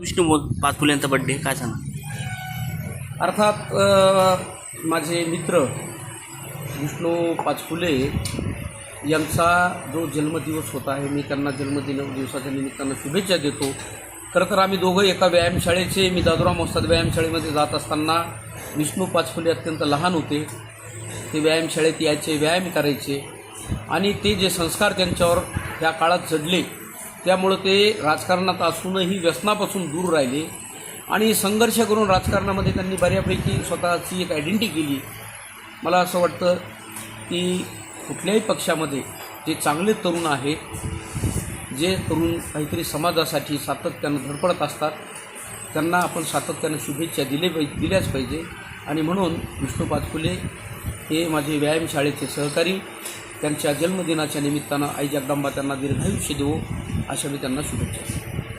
विष्णू मो- यांचा बड्डे काय सांगा? अर्थात माझे मित्र विष्णू पाचफुले यांचा जो जन्मदिवस होता आहे मी त्यांना जन्मदिन दिवसाच्या निमित्तानं शुभेच्छा देतो. खरं तर आम्ही दोघं एका व्यायामशाळेचे मी दादुरा मोस्ताद व्यायामशाळेमध्ये जात असताना विष्णू पाचफुले अत्यंत लहान होते. ते व्यायामशाळेत यायचे व्यायाम करायचे आणि ते जे संस्कार त्यांच्यावर त्या काळात जडले त्यामुळं ते राजकारणात असूनही व्यसनापासून दूर राहिले. आणि संघर्ष करून राजकारणामध्ये त्यांनी बऱ्यापैकी स्वतःची एक आयडेंटिटी केली. मला असं वाटतं की कुठल्याही पक्षामध्ये जे चांगले तरुण आहेत जे तरुण काहीतरी समाजासाठी सातत्यानं धडपडत असतात त्यांना आपण सातत्यानं शुभेच्छा दिले पाहिजे दिल्याच पाहिजे. आणि म्हणून विष्णू पाचफुले हे माझे व्यायामशाळेचे सहकारी त्यांच्या जन्मदिनाच्या निमित्तानं आई जगदंबा त्यांना दीर्घायुष्य देवो अशा मी त्यांना शुभेच्छा